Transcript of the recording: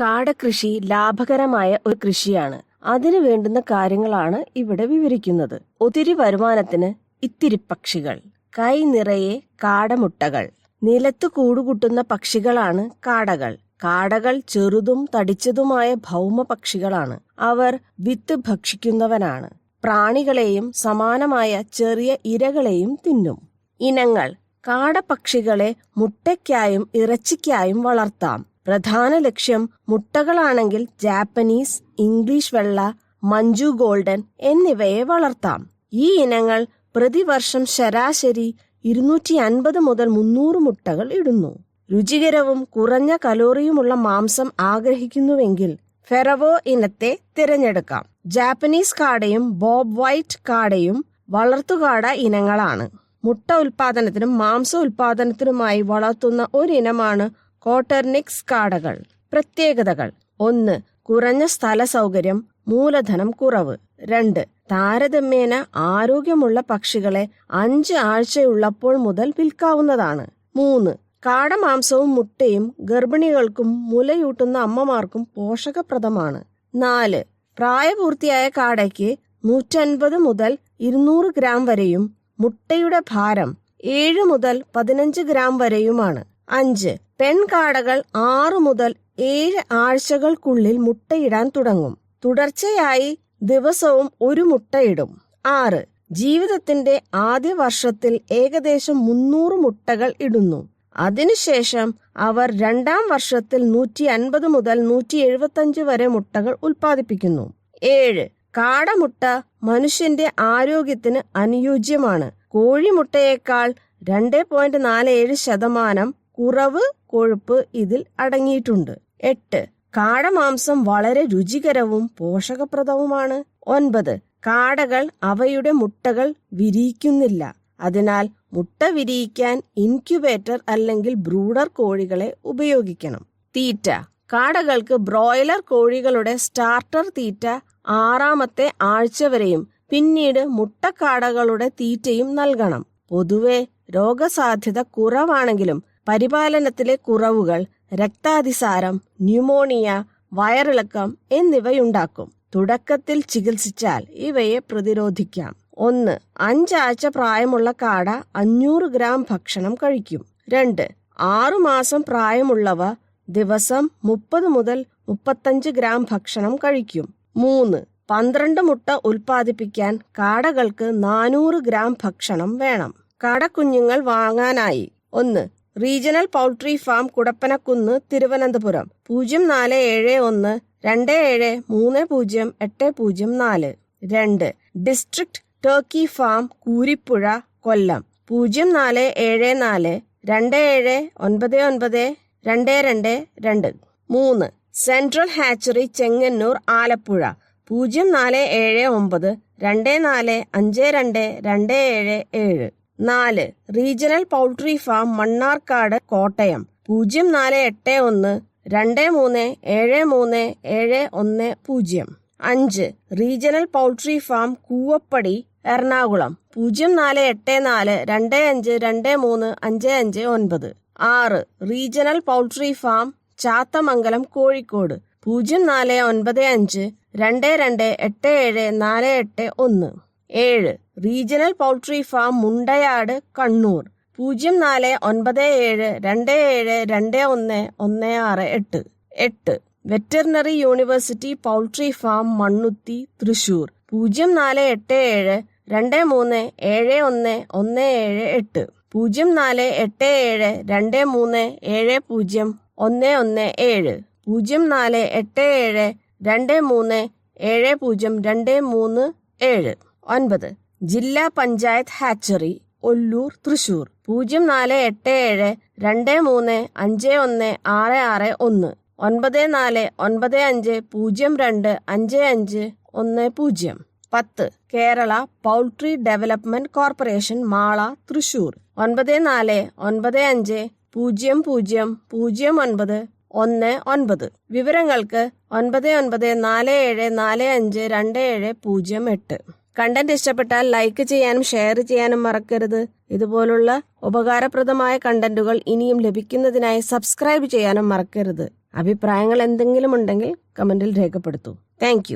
കാടകൃഷി ലാഭകരമായ ഒരു കൃഷിയാണ്. അതിനു വേണ്ടുന്ന കാര്യങ്ങളാണ് ഇവിടെ വിവരിക്കുന്നത്. ഒത്തിരി വരുമാനത്തിന് ഇത്തിരി പക്ഷികൾ. കൈ നിറയെ കാടമുട്ടകൾ. നിലത്ത് കൂടുകൂട്ടുന്ന പക്ഷികളാണ് കാടകൾ. കാടകൾ ചെറുതും തടിച്ചതുമായ ഭൗമ പക്ഷികളാണ്. അവർ വിത്ത് ഭക്ഷിക്കുന്നവനാണ്. പ്രാണികളെയും സമാനമായ ചെറിയ ഇരകളെയും തിന്നും. ഇനങ്ങൾ. കാടപക്ഷികളെ മുട്ടയ്ക്കായും ഇറച്ചിക്കായും വളർത്താം. പ്രധാന ലക്ഷ്യം മുട്ടകളാണെങ്കിൽ ജാപ്പനീസ് ഇംഗ്ലീഷ് വെള്ള മഞ്ജു ഗോൾഡൻ എന്നിവയെ വളർത്താം. ഈ ഇനങ്ങൾ പ്രതിവർഷം ശരാശരി ഇരുന്നൂറ്റി അൻപത് മുതൽ മുന്നൂറ് മുട്ടകൾ ഇടുന്നു. രുചികരവും കുറഞ്ഞ കലോറിയുമുള്ള മാംസം ആഗ്രഹിക്കുന്നുവെങ്കിൽ ഫെറവോ ഇനത്തെ തിരഞ്ഞെടുക്കാം. ജാപ്പനീസ് കാടയും ബോബ് വൈറ്റ് കാടയും വളർത്തുകാട ഇനങ്ങളാണ്. മുട്ട ഉൽപാദനത്തിനും മാംസ ഉൽപാദനത്തിനുമായി വളർത്തുന്ന ഒരിനമാണ് കോട്ടർനിക്സ് കാടകൾ പ്രത്യേകതകൾ. ഒന്ന് കുറഞ്ഞ സ്ഥല സൗകര്യം മൂലധനം കുറവ്. രണ്ട് താരതമ്യേന ആരോഗ്യമുള്ള പക്ഷികളെ അഞ്ച് ആഴ്ചയുള്ളപ്പോൾ മുതൽ വിൽക്കാവുന്നതാണ്. മൂന്ന് കാടമാംസവും മുട്ടയും ഗർഭിണികൾക്കും മുലയൂട്ടുന്ന അമ്മമാർക്കും പോഷകപ്രദമാണ്. നാല് പ്രായപൂർത്തിയായ കാടയ്ക്ക് നൂറ്റൻപത് മുതൽ ഇരുന്നൂറ് ഗ്രാം വരെയും മുട്ടയുടെ ഭാരം ഏഴ് മുതൽ പതിനഞ്ച് ഗ്രാം വരെയുമാണ്. അഞ്ച്. പെൺകാടകൾ ആറു മുതൽ ഏഴ് ആഴ്ചകൾക്കുള്ളിൽ മുട്ടയിടാൻ തുടങ്ങും. തുടർച്ചയായി ദിവസവും ഒരു മുട്ടയിടും. ആറ്. ജീവിതത്തിന്റെ ആദ്യ വർഷത്തിൽ ഏകദേശം മുന്നൂറ് മുട്ടകൾ ഇടുന്നു. അതിനുശേഷം അവർ രണ്ടാം വർഷത്തിൽ നൂറ്റി അൻപത് മുതൽ നൂറ്റി എഴുപത്തഞ്ച് വരെ മുട്ടകൾ ഉൽപ്പാദിപ്പിക്കുന്നു. ഏഴ്. കാടമുട്ട മനുഷ്യന്റെ ആരോഗ്യത്തിന് അനുയോജ്യമാണ്. കോഴിമുട്ടയേക്കാൾ രണ്ട് പോയിന്റ് നാല് ഏഴ് ശതമാനം കുറവ് കൊഴുപ്പ് ഇതിൽ അടങ്ങിയിട്ടുണ്ട്. എട്ട്. കാടമാംസം വളരെ രുചികരവും പോഷകപ്രദവുമാണ്. ഒൻപത്. കാടകൾ അവയുടെ മുട്ടകൾ വിരിയിക്കുന്നില്ല. അതിനാൽ മുട്ട വിരിയിക്കാൻ ഇൻക്യുബേറ്റർ അല്ലെങ്കിൽ ബ്രൂഡർ കോഴികളെ ഉപയോഗിക്കണം. തീറ്റ. കാടകൾക്ക് ബ്രോയിലർ കോഴികളുടെ സ്റ്റാർട്ടർ തീറ്റ ആറാമത്തെ ആഴ്ച വരെയും പിന്നീട് മുട്ടക്കാടകളുടെ തീറ്റയും നൽകണം. പൊതുവെ രോഗസാധ്യത കുറവാണെങ്കിലും പരിപാലനത്തിലെ കുറവുകൾ രക്താതിസാരം ന്യൂമോണിയ വയറിളക്കം എന്നിവയുണ്ടാക്കും. തുടക്കത്തിൽ ചികിത്സിച്ചാൽ ഇവയെ പ്രതിരോധിക്കാം. ഒന്ന് അഞ്ചാഴ്ച പ്രായമുള്ള കാട അഞ്ഞൂറ് ഗ്രാം ഭക്ഷണം കഴിക്കും. രണ്ട് ആറുമാസം പ്രായമുള്ളവ ദിവസം മുപ്പത് മുതൽ മുപ്പത്തഞ്ച് ഗ്രാം ഭക്ഷണം കഴിക്കും. മൂന്ന് പന്ത്രണ്ട് മുട്ട ഉൽപ്പാദിപ്പിക്കാൻ കാടകൾക്ക് നാനൂറ് ഗ്രാം ഭക്ഷണം വേണം. കാടക്കുഞ്ഞുങ്ങൾ വാങ്ങാനായി. ഒന്ന് regional poultry farm Kudappanakkunnu Thiruvananthapuram. പൂജ്യം നാല് ഏഴ് ഒന്ന് രണ്ട് ഏഴ് മൂന്ന് പൂജ്യം എട്ട് പൂജ്യം നാല്. രണ്ട്. District turkey farm Kooripuzha Kollam. പൂജ്യം നാല് ഏഴ് നാല് രണ്ട് ഏഴ് ഒൻപത് ഒൻപത് രണ്ട് രണ്ട് രണ്ട്. മൂന്ന്. Central hatchery Chengannur Alappuzha. പൂജ്യം നാല് ഏഴ് ഒമ്പത് രണ്ട് നാല് അഞ്ച് രണ്ട് രണ്ട് ഏഴ് ഏഴ്. നാല്. Regional poultry farm Mannarkkad Kottayam. പൂജ്യം നാല് എട്ട് ഒന്ന് രണ്ട് മൂന്ന് ഏഴ് മൂന്ന് ഏഴ് ഒന്ന് പൂജ്യം. അഞ്ച്. Regional poultry farm Koovappady Ernakulam. പൂജ്യം നാല് എട്ട് നാല് രണ്ട് അഞ്ച് രണ്ട് മൂന്ന് അഞ്ച് അഞ്ച് ഒൻപത്. ആറ്. Regional poultry farm Chathamangalam Kozhikode. പൂജ്യം നാല് ഒൻപത് അഞ്ച് രണ്ട് രണ്ട് എട്ട് ഏഴ് നാല് എട്ട് ഒന്ന്. ഏഴ്. Regional poultry farm Mundayad Kannur. പൂജ്യം നാല് ഒൻപത് ഏഴ് രണ്ട് ഏഴ് രണ്ട് ഒന്ന് ഒന്ന് ആറ് എട്ട്. എട്ട്. Veterinary university poultry farm Mannuthy Thrissur. പൂജ്യം നാല് എട്ട് ഏഴ് രണ്ട് മൂന്ന് ഏഴ് ഒന്ന് ഒന്ന് ഏഴ് എട്ട്. പൂജ്യം നാല് എട്ട് ഏഴ് രണ്ട് മൂന്ന് ഏഴ് പൂജ്യം ഒന്ന് ഒന്ന് ഏഴ്. പൂജ്യം നാല് എട്ട് ഏഴ് രണ്ട് മൂന്ന് ഏഴ് പൂജ്യം രണ്ട് മൂന്ന് ഏഴ്. ഒൻപത്. ജില്ലാ പഞ്ചായത്ത് ഹാച്ചറി ഒല്ലൂർ തൃശൂർ. പൂജ്യം നാല് എട്ട് ഏഴ് രണ്ട് മൂന്ന് അഞ്ച് ഒന്ന് ആറ് ആറ് ഒന്ന്. ഒൻപത് നാല് ഒൻപത് അഞ്ച് പൂജ്യം രണ്ട് അഞ്ച് അഞ്ച് ഒന്ന് പൂജ്യം. പത്ത്. Kerala poultry development corporation Mala Thrissur. ഒൻപത് നാല് ഒൻപത് അഞ്ച് പൂജ്യം പൂജ്യം പൂജ്യം ഒൻപത് ഒന്ന് ഒൻപത്. വിവരങ്ങൾക്ക് ഒൻപത് ഒൻപത് നാല് ഏഴ് നാല് അഞ്ച് രണ്ട് ഏഴ് പൂജ്യം എട്ട്. കണ്ടന്റ് ഇഷ്ടപ്പെട്ടാൽ ലൈക്ക് ചെയ്യാനും ഷെയർ ചെയ്യാനും മറക്കരുത്. ഇതുപോലുള്ള ഉപകാരപ്രദമായ കണ്ടന്റുകൾ ഇനിയും ലഭിക്കുന്നതിനായി സബ്സ്ക്രൈബ് ചെയ്യാനും മറക്കരുത്. അഭിപ്രായങ്ങൾ എന്തെങ്കിലും ഉണ്ടെങ്കിൽ കമന്റിൽ രേഖപ്പെടുത്തൂ. താങ്ക്